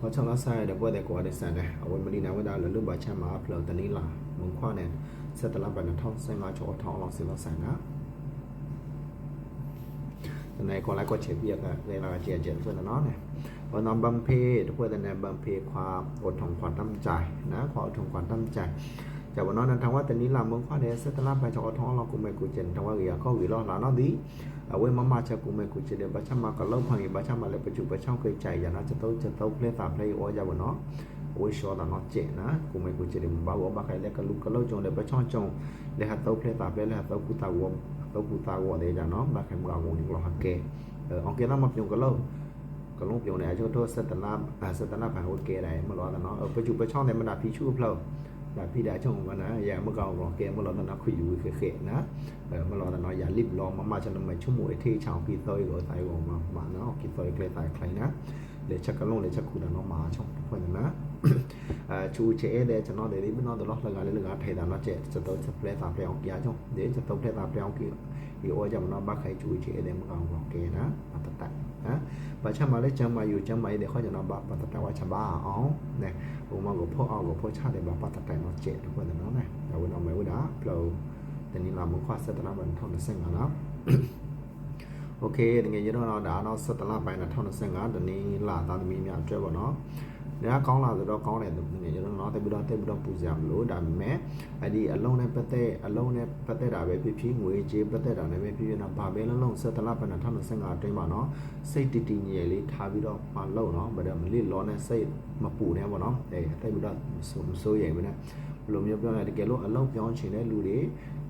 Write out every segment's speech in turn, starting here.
เพราะช่างล้าไซเดบัวแต่กว่าเดสัเนะเอาวันมันนี้นะว่าดาวเรื่อรูปใบช้ามาเพลิงตอนนี้ล่ะมึงคว้าเนนสตลับบันท่องไซมาโชว์ท้องลองสิล้าไซนะตอนคนไรก็เฉียบเยียเลยเราเจียเจียนเพื่อนน้องเนี่ยวันน้องบำเพ็ญเพื่อนแต่ในบำเพ็ญความอดทนความตั้งใจนะความอดทนความตั้งใจ จากวันนั้นทางว่าแต่นี้ลำเมืองข้าเนี่ยเสตลาไปจากท้องเรากูไม่กูเจนทางว่าเกี่ยก็กี่รอบหลานนั่นดี အဝေးမမချက်ကူမဲကူချစ်တယ်ဘာချမကလောက်ဖိုင်ဘာချမလည်းပချူပချောင်းကိကြိုင်ရနာချက်တော့ချက်တော့ပလက်တာပလေးဩကြပါနော်အဝေးရှောတာနော်ကျဲနာကူမဲကူချစ်တယ်ဘာဝဘာခိုင်လည်းကလူကလောက်ကြုံလည်းပချောင်းကြုံလည်းဟာတော့ပလက်တာပလေးလည်းတော့ကူတာဝတော့ကူတာဝတဲ့ကြနော်ဘာခိုင်မကဝနီလောဟကဲအောင်ကဲနာမပြုံကလောက်ကလုံးပြုံနေအချို့တော့ဆက်တနာဆက်တနာဖန်ဟုတ်ကဲတယ်မလို့တော့နော်ပချူပချောင်းလည်းမနာဖီချူဖလောက် ဒါဖိတာချုံမနာရမကောင်းတော့ကဲမလို့တော့ခွယူခေခေနော်မလို့တော့ရလစ်လောမမချန်မချုံမွေထေချောင်းပြီးတော့ရောတိုင်ဝမမနော်ပြီးတော့ကလေးတိုင်ခိုင်နော်လေချက်ကလုံးလေချက်ခုတော့မှာချုံဖွင့်နော်အဲချူချဲတဲ့ကျွန်တော်တွေဒီမနော်တော့လကလေးလကထိုင်တာနော်ကျချက်တော့ချက်ပလက်တာပြောင်းပြချုံဒီချက်တော့ပလက်တာပြောင်းပြီးဒီဩကြမနော်ဘခိုင်ချူချဲတဲ့မကောင်းတော့ကဲနော်အတတနော် ဘာချမ်းမလဲချမ်းမယူချမ်းမရတဲ့ခေါ်ကျွန်တော်ဘာပတတဝါချဘာအောင်နဲဟိုမကိုဖောက်အောင်ကိုဖောက်ချတယ်ဘာပတတနော်ကျဲတော့ဖွင့်နော်နဲဒါဝင်တော့မဲဝဒါပလောတနင်္လာမခွာဆက်တနာဘန်ထောင်းစင်ငါနော်โอเคတကယ်ရတော့ဒါတော့ဆက်တလပိုင်း2025တနင်္လာသားသမီးများအတွက်ပေါ့နော်။ ဒါကောင်းလာဆိုတော့ကောင်းတယ်တကယ်ရတော့တော့တက်ပြီးတော့တက်ပြီးတော့ပူစရာမလိုဒါပေမဲ့အဲ့ဒီအလုံးနဲ့ပတ်သက်အလုံးနဲ့ပတ်သက်တာပဲဖြစ်ဖြစ်ငွေကြေးပတ်သက်တာနဲ့ပဲဖြစ်ဖြစ်တော့ဗာပဲလုံးလုံးဆက်တလပိုင်း2025အတွင်းမှာနော်စိတ်တည်တည်ငြိမ်လေးထားပြီးတော့မလုံးနော်ဘာလို့မလေးလောနဲ့စိတ်မပူနဲ့ပေါ့နော်။အဲတက်ပြီးတော့ဆိုမစိုးရိမ်ဘူးနဲ့ဘယ်လိုမျိုးပြောလဲတကယ်လို့အလုံးပြောင်းချင်တဲ့လူတွေ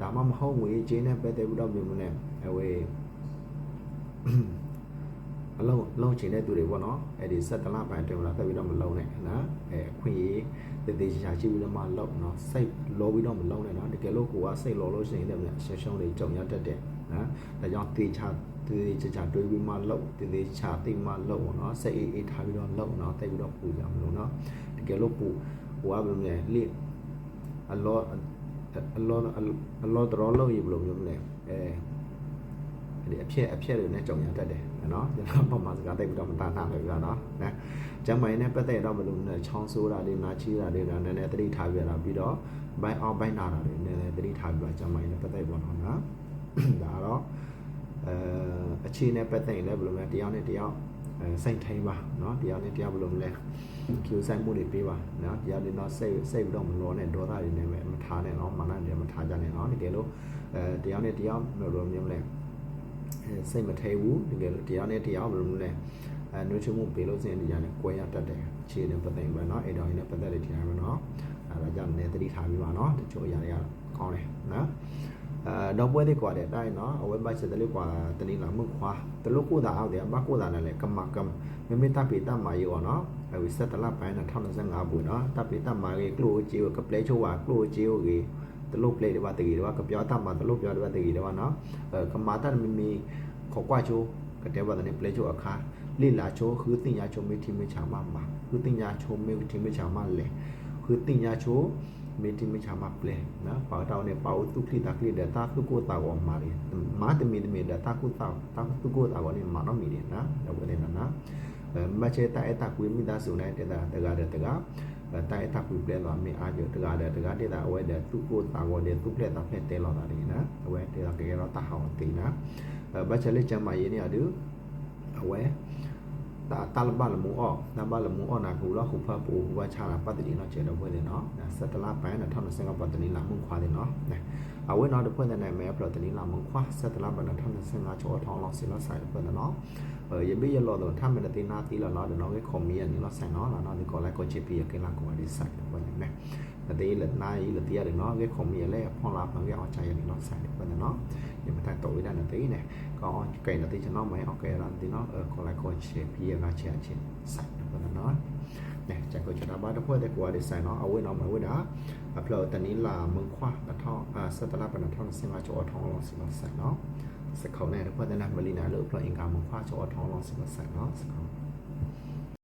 ဒါမှမဟုတ်ငွေကြေးနဲ့ပတ်သက်ပြီးတော့မျိုးမျိုးနဲ့အဝေးအ လုံးလုံးချင်တဲ့သူတွေပေါ့နော်အဲ့ဒီဆက်တလပိုင်းတင်လာတက်ပြီးတော့မလုံးနဲ့နော်အဲအခွင့်အရေးတည်တည်ချာချပြီးတော့မှလုံးနော်စိတ်လောပြီးတော့မလုံးနဲ့နော်တကယ်လို့ကိုကစိတ်လောလို့ရှိရင်လည်းရှင်းရှင်းလေးကြုံရတတ်တယ်နော်ဒါကြောင့်တေချာတေးချာချာတွေးပြီးမှလုံးတေးသေးချာသိမှလုံးပေါ့နော်စိတ်အေးအေးထားပြီးတော့လုံးနော်တက်ပြီးတော့ပူကြမလို့နော်တကယ်လို့ပူဟိုကဘယ်လိုလဲလေအလောအလောအလောတော်လို့ရဘယ်လိုမျိုးလဲအဲ ဒီအဖြစ်အဖြစ်တွေနဲ့ကြုံရတတ်တယ်နော်ကျွန်တော်ပုံမှန်စကားတိတ်ပြီးတော့မတားတာပဲပြတော့နော်ကျမ်းမိုင်နဲ့ပတ်သက်တော့ဘယ်လိုလဲချောင်းဆိုးတာတွေနာချီးတာတွေကနည်းနည်းသတိထားပြတာပြီးတော့ဘိုင်းအောင်ဘိုင်းနာတာတွေနည်းနည်းသတိထားပြပါကျမ်းမိုင်နဲ့ပတ်သက်ပေါ့နော်နော်ဒါတော့အဲအခြေနဲ့ပတ်သက်ရင်လည်းဘယ်လိုလဲတရားနဲ့တရားအဲစိတ်ထိန်ပါเนาะတရားနဲ့တရားဘယ်လိုလဲကျူဆိုင်မှုတွေပေးပါเนาะတရားတွေတော့စိတ်စိတ်ပြီးတော့မလောနဲ့ဒေါသတွေနဲ့ပဲမထားနဲ့เนาะမာနတွေမထားကြနဲ့เนาะတကယ်လို့အဲတရားနဲ့တရားဘယ်လိုမျိုးလဲ စိတ်မထဲဘူးတကယ်လို့တရားနဲ့တရားဘယ်လိုလဲအဲနှွေးချမှုပေးလို့စရင်တရားနဲ့ကွဲရတတ်တယ်အခြေအနေပတ်သက်ပဲเนาะအဲ့တော့ဒီနဲ့ပတ်သက်တဲ့တရားပဲเนาะအဲဒါကြောင့်လည်းသတိထားပြီးပါเนาะတချို့အရာတွေကကောင်းတယ်เนาะအဲတော့ပွဲတွေကွာတဲ့အတိုင်းเนาะအဝဲဘတ်စတယ်လို့ကွာတနင်္လာမှုခွာတလို့ကိုတာအောက်တယ်ဘာကိုတာလည်းကမကမမမေတ္တာပေတမာယောเนาะအဲစက်တလပိုင်း2025ဘူးเนาะတပ်ပေတမာကြီးကလိုဂျီကိုကပလေချိုဝါကလိုဂျီကို teluk play de ba tegi de ba ka pyo ta ma teluk pyo de ba tegi de ba no ka ma ta mi mi kho kwa chu ka de ba ne play chu akha le la chu khu tin ya chu me thi me cha ma ma khu tin ya chu me thi me cha ma le khu tin ya chu me thi me cha ma play na pa ta ne pa u tu kli ta kli de ta khu ko ta wa ma le ma te mi te mi de ta khu ta ta khu ko ta wa ne ma no mi de na da wa de na na မီနေနော်တော့ဝင်နေနော်မချေတာအတာကွေမိသားစုနဲ့တကတကတကတိုင်တာကွေပလဲတော့မေအားကြတကတဲ့တကတဲ့တာအဝဲတဲ့သူကိုတာကောနေသူပလက်တာဖက်တဲလောက် တာဒီနော်အဝဲတဲ့ကကေတော့တာဟောင်းတင်နော်ဘချလေချမ်းမရေးနေရတူအဝဲတာတလဘလမူအောနဘလမူအောနာကူလခုဖပူဝချလာပတ်တိနော်ကျေတော့ဘွဲတယ်နော်စက်တလာပိုင်းနဲ့1025ပတ်တိလာမှုခွာတယ်နော်အဝဲနော်တဖွင့်တဲ့နိုင်မဲဖလော်တိလာမှုခွာစက်တလာပိုင်းနဲ့1025ချောထောင်းလောက်စီလောက်ဆိုင်ဖွင့်တယ်နော်ရဘေးရလောတော့ထမတဲ့တင်နာတီလာနော်တော့ကေကွန်မီယန်နော်ဆိုင်နော်လာနော်ဒီကောလိုက်ကိုချီပီကေလာကိုဒီဆိုင်ဖွင့်တယ်နဲ့တဲ့လက်နိုင်လက်တရားတယ်နော်ကေကွန်မီယန်လဲဖွန်လာဖန်ကေအောင်ချာရနော်ဆိုင်ဖွင့်တယ်နော်ယမတာတော်ရတဲ့တဲ့နဲ့ nhưng mà ta tối là nó tí này có cái nó tí cho nó mấy ok là tí nó ở còn lại còn chế bia và chế chế sạch của nó nói nè chẳng có chúng ta bắt được quay của để xài nó ở quên nó mấy quên đó và bây giờ tình ý là mừng khoa là thọ à sơ tala và thọ xin vào chỗ thọ lòng xin vào sạch nó sẽ khẩu này được quay tên là mình là lựa plug in cả mừng khoa chỗ thọ lòng xin vào sạch nó sẽ khẩu